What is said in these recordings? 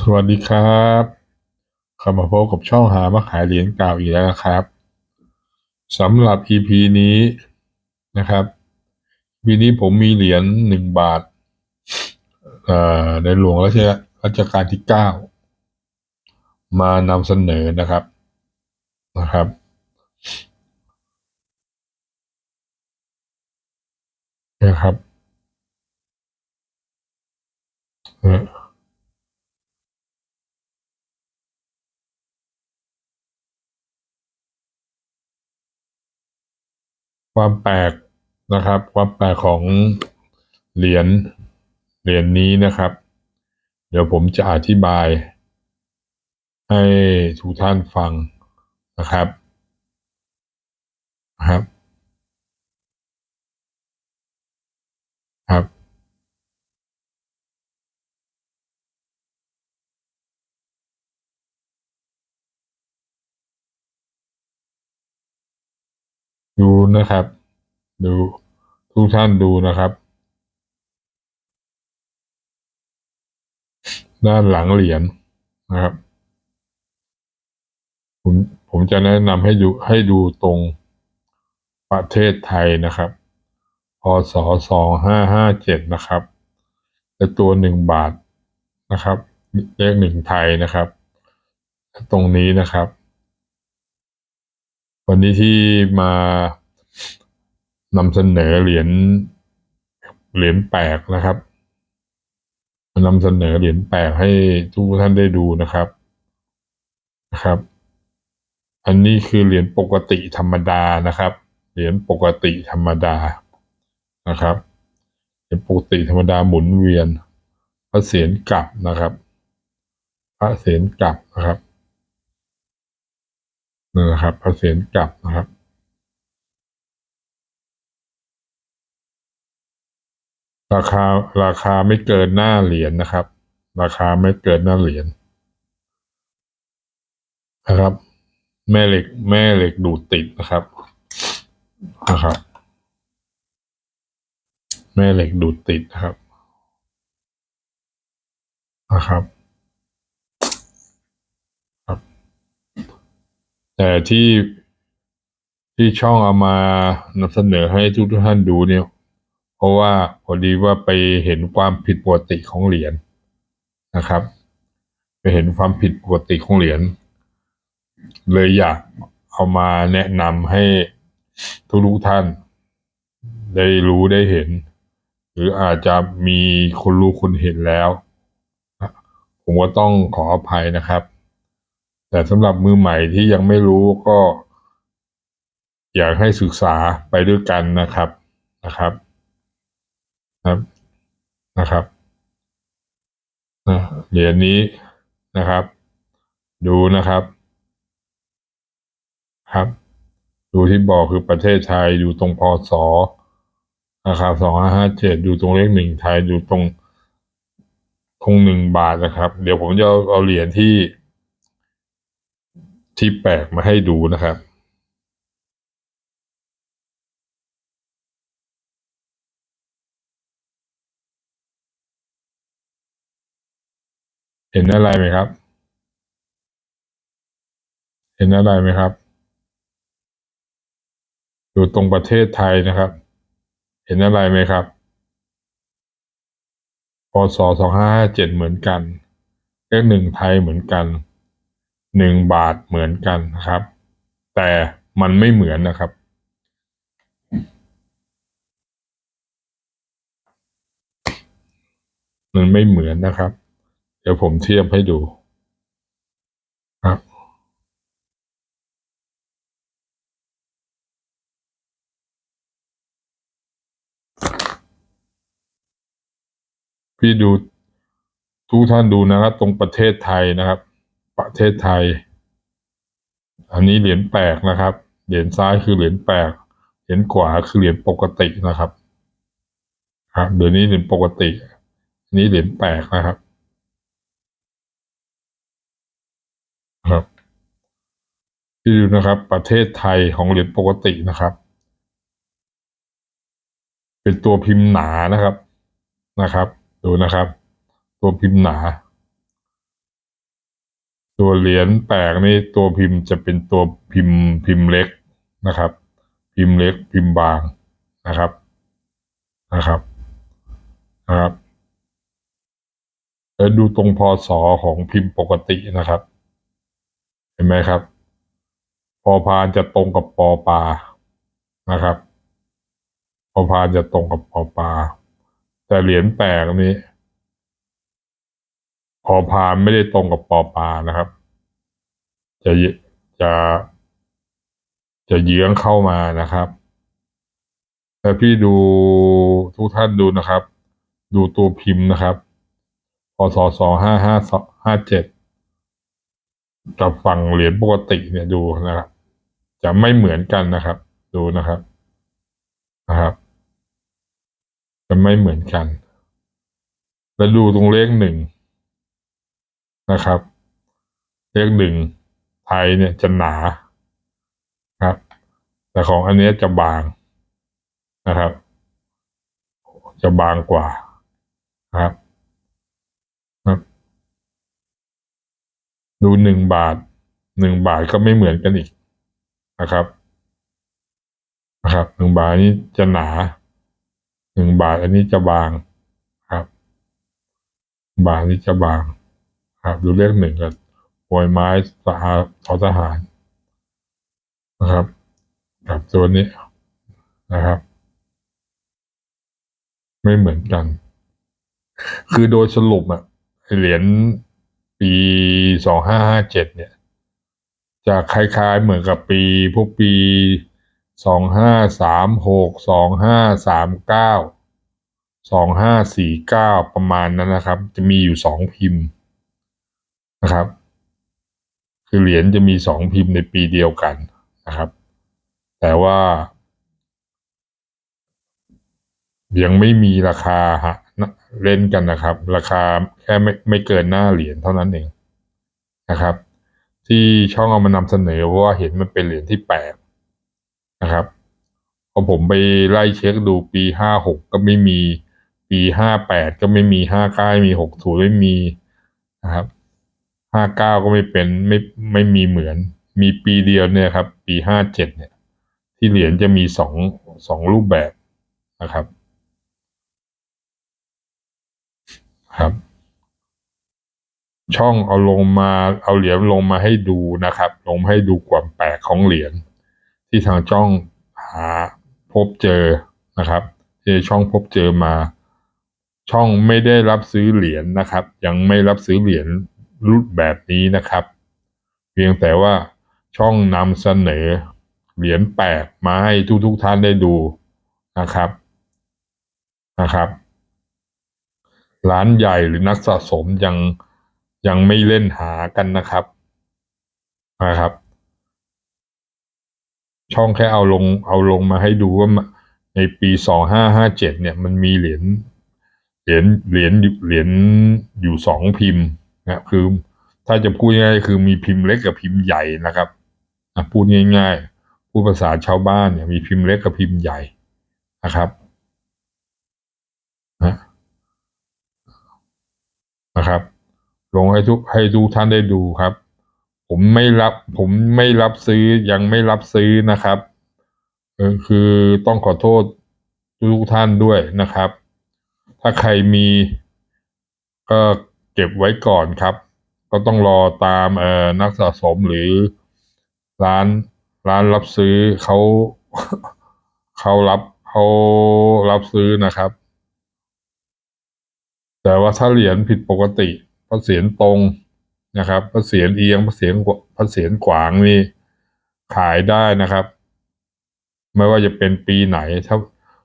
สวัสดีครับเข้ามาพบกับช่องหามาขายเหรียญเก่าอีกแล้วนะครับสำหรับ EP นี้นะครับ EP นี้ผมมีเหรียญหนึ่งบาทในหลวงรัชรัชกาลที่เก้ามานำเสนอนะครับนะครับ นะครับ ความแปลกนะครับ ความแปลกของเหรียญเหรียญนี้นะครับ เดี๋ยวผมจะอธิบาย ให้ทุกท่านฟังนะครับครับ ครับ ดูนะครับ ดูทุกท่านดูนะครับ ด้านหลังเหรียญนะครับ ผมผมจะแนะนำให้ดูให้ดูตรงประเทศไทยนะครับ พศสองห้าห้าเจ็ดนะครับและตัวหนึ่งบาทนะครับ เลขหนึ่งไทยนะครับ ตรงนี้นะครับ วันนี้ที่มานำเสนอเหรียญเหรียญแปลกนะครับมานำเสนอเหรียญแปลกให้ทุกท่านได้ดูนะครับนะครับ อันนี้คือเหรียญปกติธรรมดานะครับ เหรียญปกติธรรมดานะครับเหรียญปกติธรรมดาหมุนเวียนพระเศียรกลับนะครับ พระเศียรกลับนะครับ นั่นะครับพระเศียรกลับนะครับราคาราคาไม่เกินหน้าเหรียญนะครับ ราคาไม่เกินหน้าเหรียญนะครับ แม่เหล็กแม่เหล็กดูดติดนะครับนะครับ แม่เหล็กดูดติดนะครับนะครับ แต่ที่ที่ช่องเอามานำเสนอให้ทุกท่านดูเนี่ย เพราะว่าพอดีว่าไปเห็นความผิดปกติของเหรียญนะครับ ไปเห็นความผิดปกติของเหรียญเลยอยากเอามาแนะนำให้ทุกท่าน ได้รู้ได้เห็น หรืออาจจะมีคนรู้คนเห็นแล้ว ผมก็ต้องขออภัยนะครับ แต่สำหรับมือใหม่ที่ยังไม่รู้ก็ อยากให้ศึกษาไปด้วยกันนะครับนะครับครับนะครับเหรียญนี้นะครับ ดูนะครับ ครับ ดูที่บอกคือประเทศไทยอยู่ตรงพศนะครับสองห้าห้าเจ็ดอยู่ตรงเลขหนึ่งไทยอยู่ตรงคงหนึ่งบาทนะครับ เดี๋ยวผมจะเอาเหรียญที่ ที่แปลกมาให้ดูนะครับเห็นอะไรไหมครับ เห็นอะไรไหมครับ อยู่ตรงประเทศไทยนะครับ เห็นอะไรไหมครับ พศสองห้าห้าเจ็ดเหมือนกัน เลขหนึ่งไทยเหมือนกัน หนึ่งบาทเหมือนกันนะครับ แต่มันไม่เหมือนนะครับ มันไม่เหมือนนะครับ เดี๋ยวผมเทียบให้ดูครับพี่ดูทุกท่านดูนะครับ ตรงประเทศไทยนะครับ ประเทศไทย อันนี้เหรียญแปลกนะครับ เหรียญซ้ายคือเหรียญแปลก เหรียญขวาคือเหรียญปกตินะครับ ครับเดี๋ยวนี้เหรียญปกติ อันนี้เหรียญแปลกนะครับ ครับที่ดูนะครับ ประเทศไทยของเหรียญปกตินะครับ เป็นตัวพิมพ์หนานะครับนะครับ ดูนะครับ ตัวพิมพ์หนา ตัวเหรียญแปลกนี่ตัวพิมพ์จะเป็นตัวพิมพ์พิมพ์เล็กนะครับ พิมพ์เล็กพิมพ์บางนะครับนะครับนะครับแล้วดูตรงพศของพิมพ์ปกตินะครับ เห็นไหมครับ พอพานจะตรงกับปอปานะครับ พอพานจะตรงกับปอปา แต่เหรียญแปลกนี้ พอพานไม่ได้ตรงกับปอปานะครับ จะจะจะเยื้องเข้ามานะครับแล้วพี่ดูทุกท่านดูนะครับ ดูตัวพิมพ์นะครับพศสองห้าห้าห้าเจ็ดกับฝั่งเหรียญปกติเนี่ยดูนะครับ จะไม่เหมือนกันนะครับ ดูนะครับนะครับ จะไม่เหมือนกัน แล้วดูตรงเลขหนึ่ง นะครับเลขหนึ่งไทยเนี่ยจะหนาครับ แต่ของอันนี้จะบางนะครับ จะบางกว่าครับดูหนึ่งบาทหนึ่งบาทก็ไม่เหมือนกันอีกนะครับนะครับหนึ่งบาทนี้จะหนาหนึ่งบาทอันนี้จะบางครับ บาทนี้จะบาง ครับดูเลขหนึ่งกับปวยไม้สะอาดทอทหารนะครับ กับตัวนี้นะครับ ไม่เหมือนกัน คือโดยสรุปอะเหรียญปีสองห้าห้าเจ็ดเนี่ย จะคล้ายๆเหมือนกับปีพวกปีสองห้าสามหกสองห้าสามเก้าสองห้าสี่เก้าประมาณนั้นนะครับ จะมีอยู่สองพิมพ์ นะครับ คือเหรียญจะมีสองพิมพ์ในปีเดียวกันนะครับ แต่ว่า ยังไม่มีราคาฮะเล่นกันนะครับ ราคาแค่ไม่ไม่เกินหน้าเหรียญเท่านั้นเองนะครับ ที่ช่องเอามานำเสนอเพราะว่าเห็นมันเป็นเหรียญที่แปลกนะครับพอผมไปไล่เช็คดูปีห้าหกก็ไม่มี ปีห้าแปดก็ไม่มีห้าเก้ามีหกศูนย์ไม่มีนะครับ ห้าเก้าก็ไม่เป็นไม่ไม่มีเหมือน มีปีเดียวเนี่ยครับ ปีห้าเจ็ดเนี่ย ที่เหรียญจะมีสองสองรูปแบบนะครับ ครับ ช่องเอาลงมาเอาเหรียญลงมาให้ดูนะครับ ลงให้ดูความแปลกของเหรียญที่ทางช่องหาพบเจอนะครับที่ช่องพบเจอมา ช่องไม่ได้รับซื้อเหรียญนะครับ ยังไม่รับซื้อเหรียญ รูปแบบนี้นะครับ เพียงแต่ว่าช่องนำเสนอ เหรียญแปลกมาให้ทุกทุกท่านได้ดูนะครับนะครับร้านใหญ่หรือนักสะสมยังยังไม่เล่นหากันนะครับนะครับ ช่องแค่เอาลงเอาลงมาให้ดูว่าในปีสองห้าห้าเจ็ดเนี่ยมันมีเหรียญเหรียญเหรียญเหรียญอยู่สองพิมพ์ นะคือถ้าจะพูดง่ายๆคือมีพิมพ์เล็กกับพิมพ์ใหญ่นะครับพูดง่าย ๆ พูดภาษาชาวบ้านเนี่ยมีพิมพ์เล็กกับพิมพ์ใหญ่นะครับนะครับ ลงให้ทุกให้ทุกท่านได้ดูครับ ผมไม่รับ ผมไม่รับซื้อยังไม่รับซื้อนะครับเออคือต้องขอโทษทุกท่านด้วยนะครับ ถ้าใครมีก็ เก็บไว้ก่อนครับ ก็ต้องรอตามเอ่อนักสะสมหรือร้านร้านรับซื้อเขาเขารับเขารับซื้อนะครับ แต่ว่าถ้าเหรียญผิดปกติพระเศียรตรงนะครับพระเศียรเอียงพระเศียรพระเศียรขวางนี่ขายได้นะครับ ไม่ว่าจะเป็นปีไหนถ้า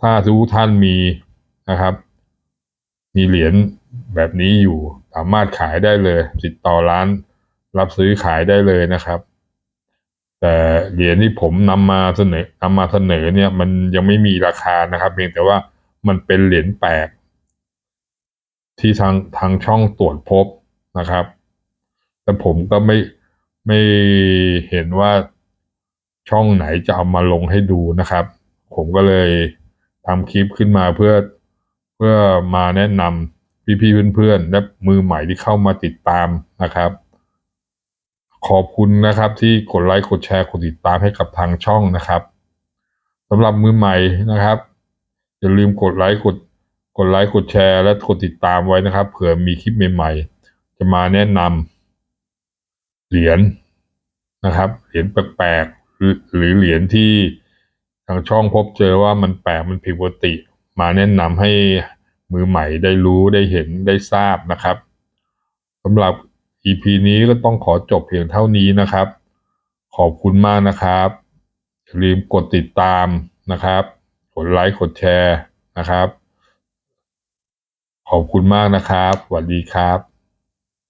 ถ้าทุกท่านมีนะครับ มีเหรียญ แบบนี้อยู่ สามารถขายได้เลย ติดต่อร้าน รับซื้อขายได้เลยนะครับ แต่เหรียญที่ผมนำมาเสนอนำมาเสนอเนี่ย มันยังไม่มีราคานะครับ เพียงแต่ว่ามันเป็นเหรียญแปลก ที่ทางทางช่องตรวจพบนะครับ แต่ผมก็ไม่ไม่เห็นว่าช่องไหนจะเอามาลงให้ดูนะครับ ผมก็เลยทำคลิปขึ้นมาเพื่อเพื่อมาแนะนำ พี่ๆเพื่อนๆและมือใหม่ที่เข้ามาติดตามนะครับ ขอบคุณนะครับที่กดไลค์กดแชร์กดติดตามให้กับทางช่องนะครับสำหรับมือใหม่นะครับ อย่าลืมกดไลค์กดกดไลค์กดแชร์และกดติดตามไว้นะครับ เผื่อมีคลิปใหม่ๆ จะมาแนะนำเหรียญนะครับ เหรียญแปลกๆหรือหรือเหรียญที่ทางช่องพบเจอว่ามันแปลกมันผิดปกติ มาแนะนำให้ มือใหม่ได้รู้ได้เห็นได้ทราบนะครับสำหรับ EP นี้ก็ต้องขอจบเพียงเท่านี้นะครับ ขอบคุณมากนะครับอย่าลืมกดติดตามนะครับกดไลค์กดแชร์นะครับ ขอบคุณมากนะครับสวัสดีครับ